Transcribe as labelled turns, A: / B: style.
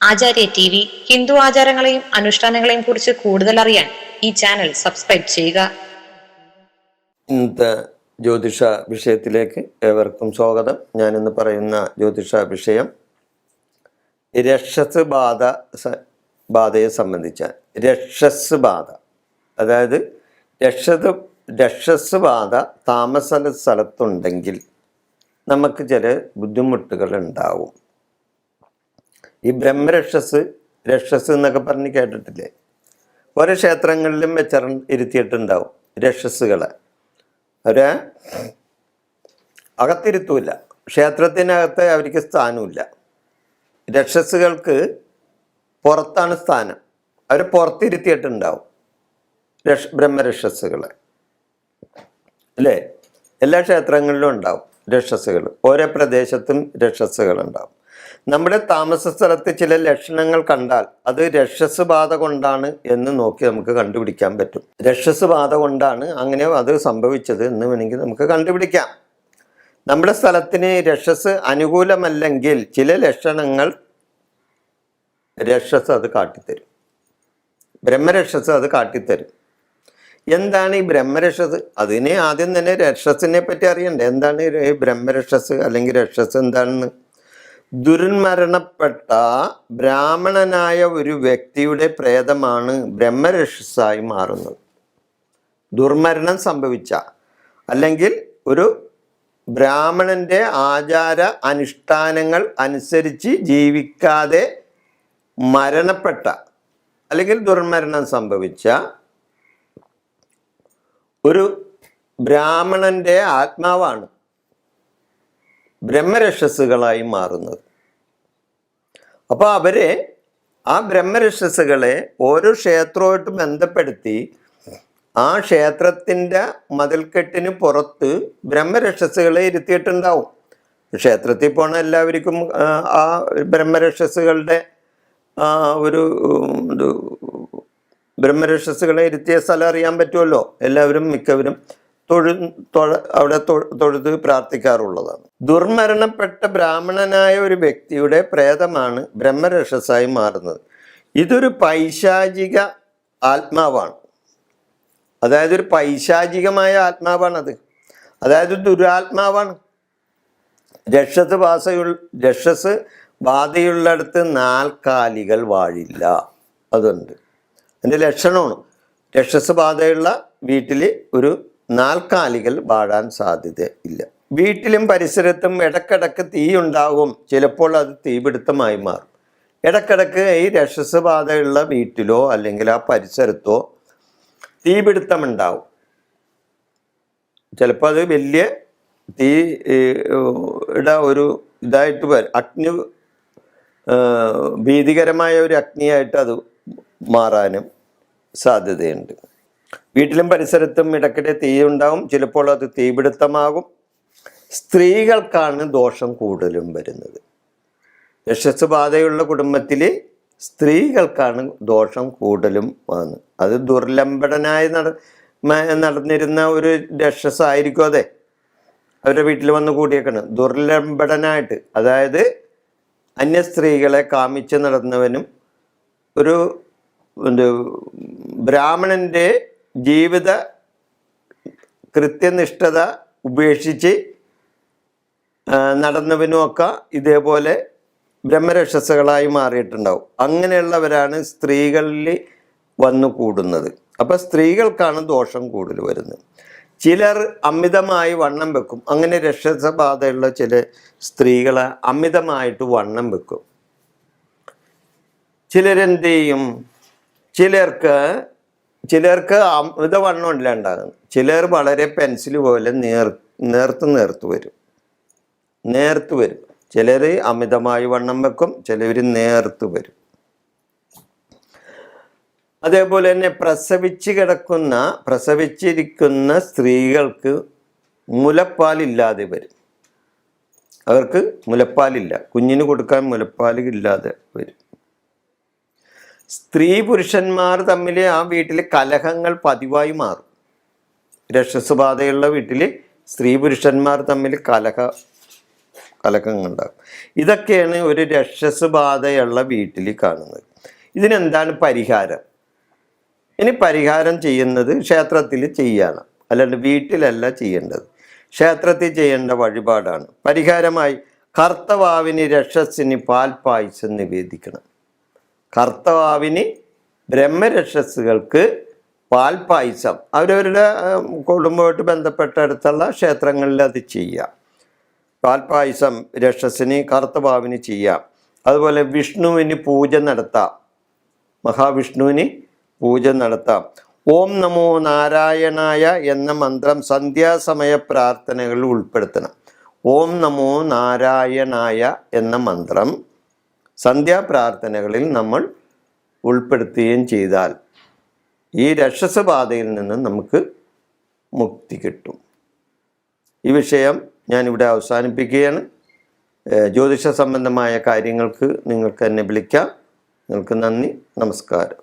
A: ആചാര്യ T V Hindu ആചാരങ്ങളെയും അനുഷ്ഠാനങ്ങളെയും കുറിച്ച് കൂടുതൽ അറിയാൻ ഈ ചാനൽ സബ്സ്ക്രൈബ് ചെയ്യുക.
B: ഇന്നത്തെ ജ്യോതിഷ വിഷയത്തിലേക്ക് ഏവർക്കും സ്വാഗതം. ഞാൻ ഇന്ന് പറയുന്ന ജ്യോതിഷ വിഷയം രക്ഷസ് ബാധ ബാധയെ സംബന്ധിച്ച രക്ഷസ് ബാധ. അതായത് രക്ഷത് രക്ഷസ് ബാധ താമസ സ്ഥലത്തുണ്ടെങ്കിൽ നമുക്ക് ചില ബുദ്ധിമുട്ടുകൾ ഉണ്ടാവും. ഈ ബ്രഹ്മരക്ഷസ് രക്ഷസ് എന്നൊക്കെ പറഞ്ഞ് കേട്ടിട്ടില്ലേ? ഓരോ ക്ഷേത്രങ്ങളിലും വെച്ച ഇരുത്തിയിട്ടുണ്ടാവും രക്ഷസുകളെ അവരെ അകത്തിരുത്തൂല ക്ഷേത്രത്തിനകത്ത് അവർക്ക് സ്ഥാനമില്ല. രക്ഷസുകൾക്ക് പുറത്താണ് സ്ഥാനം. അവർ പുറത്തിരുത്തിയിട്ടുണ്ടാവും രക്ഷ ബ്രഹ്മരക്ഷസുകളെ അല്ലേ? എല്ലാ ക്ഷേത്രങ്ങളിലും ഉണ്ടാവും രക്ഷസുകൾ ഓരോ പ്രദേശത്തും രക്ഷസുകൾ ഉണ്ടാവും നമ്മുടെ താമസ സ്ഥലത്ത് ചില ലക്ഷണങ്ങൾ കണ്ടാൽ അത് രക്ഷസ് ബാധ കൊണ്ടാണ് എന്ന് നോക്കി നമുക്ക് കണ്ടുപിടിക്കാൻ പറ്റും. രക്ഷസ് ബാധ കൊണ്ടാണ് അങ്ങനെ അത് സംഭവിച്ചത് എന്ന് വേണമെങ്കിൽ നമുക്ക് കണ്ടുപിടിക്കാം. നമ്മുടെ സ്ഥലത്തിന് രക്ഷസ് അനുകൂലമല്ലെങ്കിൽ ചില ലക്ഷണങ്ങൾ രക്ഷസ് അത് കാട്ടിത്തരും. ബ്രഹ്മരക്ഷസ് അത് കാട്ടിത്തരും. എന്താണ് ഈ ബ്രഹ്മരക്ഷസ്? അതിനെ ആദ്യം തന്നെ രക്ഷസിനെ പറ്റി അറിയണ്ടേ. എന്താണ് ഈ ബ്രഹ്മരക്ഷസ് അല്ലെങ്കിൽ രക്ഷസ് എന്താണെന്ന്? ദുർമരണപ്പെട്ട ബ്രാഹ്മണനായ ഒരു വ്യക്തിയുടെ പ്രേതമാണ് ബ്രഹ്മരക്ഷസായി മാറുന്നത്. ദുർമരണം സംഭവിച്ച അല്ലെങ്കിൽ ഒരു ബ്രാഹ്മണന്റെ ആചാര അനുഷ്ഠാനങ്ങൾ അനുസരിച്ച് ജീവിക്കാതെ മരണപ്പെട്ട അല്ലെങ്കിൽ ദുർമരണം സംഭവിച്ച ഒരു ബ്രാഹ്മണന്റെ ആത്മാവാണ്. ബ്രഹ്മരക്ഷസുകളായി മാറുന്നത്. അപ്പോൾ അവരെ ആ ബ്രഹ്മരക്ഷസുകളെ ഓരോ ക്ഷേത്രവുമായിട്ട് ബന്ധപ്പെടുത്തി ആ ക്ഷേത്രത്തിന്റെ മതിൽക്കെട്ടിന് പുറത്ത് ബ്രഹ്മരക്ഷസുകളെ ഇരുത്തിയിട്ടുണ്ടാവും. ക്ഷേത്രത്തിൽ പോണ എല്ലാവർക്കും ആ, ബ്രഹ്മരക്ഷസുകളുടെ ഒരു ബ്രഹ്മരക്ഷസുകളെ ഇരുത്തിയ സ്ഥലം അറിയാൻ പറ്റുമല്ലോ. എല്ലാവരും മിക്കവരും തൊഴു തൊഴ അവിടെ തൊഴുത് പ്രാർത്ഥിക്കാറുള്ളതാണ്. ദുർമരണപ്പെട്ട ബ്രാഹ്മണനായ ഒരു വ്യക്തിയുടെ പ്രേതമാണ് ബ്രഹ്മരക്ഷസായി മാറുന്നത്. ഇതൊരു പൈശാചിക ആത്മാവാണ്. അതായത് ഒരു പൈശാചികമായ ആത്മാവാണത്. അതായത് ദുരാത്മാവാണ്. രക്ഷസ് ബാധയുള്ള രക്ഷസ് ബാധയുള്ളിടത്ത് നാൽക്കാലികൾ വാഴില്ല. അതുണ്ട്. അതിന്റെ ലക്ഷണമാണ്. രക്ഷസ് ബാധയുള്ള വീട്ടിൽ ഒരു നാൽക്കാലികൾ വാഴാൻ സാധ്യത ഇല്ല. വീട്ടിലും പരിസരത്തും ഇടക്കിടക്ക് തീയുണ്ടാകും. ചിലപ്പോൾ അത് തീപിടുത്തമായി മാറും. ഇടക്കിടക്ക് ഈ രക്ഷസ് ബാധയുള്ള വീട്ടിലോ അല്ലെങ്കിൽ ആ പരിസരത്തോ തീപിടുത്തമുണ്ടാവും. ചിലപ്പോൾ അത് വലിയ തീ ഇട ഒരു ഇതായിട്ട് വരും അഗ്നി ഭീതികരമായ ഒരു അഗ്നിയായിട്ട് അത് മാറാനും സാധ്യതയുണ്ട്. വീട്ടിലും പരിസരത്തും ഇടയ്ക്കിടെ തീ ഉണ്ടാവും ചിലപ്പോൾ അത് തീപിടുത്തമാകും. സ്ത്രീകൾക്കാണ് ദോഷം കൂടുതലും വരുന്നത്. യശസ് ബാധയുള്ള കുടുംബത്തിൽ സ്ത്രീകൾക്കാണ് ദോഷം കൂടുതലും വന്നത് അത് ദുർലംബടനായി നട നടന്നിരുന്ന ഒരു രക്ഷസ് ആയിരിക്കും അതെ. അവരുടെ വീട്ടിൽ വന്ന് കൂടിയേക്കണം. ദുർലംബടനായിട്ട് അതായത് അന്യ സ്ത്രീകളെ കാമിച്ച് നടന്നവനും ഒരു ബ്രാഹ്മണന്റെ ജീവിത കൃത്യനിഷ്ഠത ഉപേക്ഷിച്ച് നടന്നവനുമൊക്കെ ഇതേപോലെ ബ്രഹ്മരക്ഷസുകളായി മാറിയിട്ടുണ്ടാവും. അങ്ങനെയുള്ളവരാണ് സ്ത്രീകളിൽ വന്നു കൂടുന്നത്. അപ്പം സ്ത്രീകൾക്കാണ് ദോഷം കൂടുതൽ വരുന്നത്. ചിലർ അമിതമായി വണ്ണം വെക്കും. അങ്ങനെ രക്ഷസബാധയുള്ള ചില സ്ത്രീകൾ അമിതമായിട്ട് വണ്ണം വെക്കും. ചിലരെന്ത് ചെയ്യും? ചിലർക്ക് ചിലർക്ക് അമിതവണ്ണം വണ്ണം ഉണ്ടാകുന്നത്? ചിലർ വളരെ പെൻസിൽ പോലെ നേർ നേർത്ത് നേർത്ത് വരും. നേർത്ത് വരും. ചിലർ അമിതമായി വണ്ണം വെക്കും ചിലർ നേർത്ത് വരും. അതേപോലെ തന്നെ പ്രസവിച്ച് കിടക്കുന്ന പ്രസവിച്ചിരിക്കുന്ന സ്ത്രീകൾക്ക് മുലപ്പാലില്ലാതെ വരും. അവർക്ക് മുലപ്പാലില്ല. കുഞ്ഞിന് കൊടുക്കാൻ മുലപ്പാൽ ഇല്ലാതെ വരും. സ്ത്രീ പുരുഷന്മാർ തമ്മിൽ ആ വീട്ടിൽ കലഹങ്ങൾ പതിവായി മാറും. രക്ഷസുബാധയുള്ള വീട്ടിൽ സ്ത്രീ പുരുഷന്മാർ തമ്മിൽ കലഹ കലഹങ്ങളുണ്ടാകും ഇതൊക്കെയാണ് ഒരു രക്ഷസ് ബാധയുള്ള വീട്ടിൽ കാണുന്നത്. ഇതിനെന്താണ് പരിഹാരം? ഇനി പരിഹാരം ചെയ്യുന്നത് ക്ഷേത്രത്തിൽ ചെയ്യണം. അല്ലാണ്ട് വീട്ടിലല്ല ചെയ്യേണ്ടത്. ക്ഷേത്രത്തിൽ ചെയ്യേണ്ട വഴിപാടാണ്. പരിഹാരമായി കർത്തവാവിന് രക്ഷസിന് പാൽപ്പായസം നിവേദിക്കണം. കർത്തവാവിന് ബ്രഹ്മരക്ഷസുകൾക്ക് പാൽപ്പായസം അവരവരുടെ കുടുംബമായിട്ട് ബന്ധപ്പെട്ട ബന്ധപ്പെട്ടടുത്തുള്ള ക്ഷേത്രങ്ങളിൽ അത് ചെയ്യാം. പാൽപ്പായസം രക്ഷസിന് കർത്തഭാവിന് ചെയ്യാം. അതുപോലെ വിഷ്ണുവിന് പൂജ നടത്താം. മഹാവിഷ്ണുവിന് പൂജ നടത്താം. ഓം നമോ നാരായണായ എന്ന മന്ത്രം സന്ധ്യാസമയ പ്രാർത്ഥനകളിൽ ഉൾപ്പെടുത്തണം. ഓം നമോ നാരായണായ എന്ന മന്ത്രം സന്ധ്യാപ്രാർത്ഥനകളിൽ നമ്മൾ ഉൾപ്പെടുത്തുകയും ചെയ്താൽ ഈ രക്ഷസബാധയിൽ നിന്ന് നമുക്ക് മുക്തി കിട്ടും. ഈ വിഷയം ഞാനിവിടെ അവസാനിപ്പിക്കുകയാണ്. ജ്യോതിഷ സംബന്ധമായ കാര്യങ്ങൾക്ക് നിങ്ങൾക്ക് എന്നെ വിളിക്കാം. നിങ്ങൾക്ക് നന്ദി. നമസ്കാരം.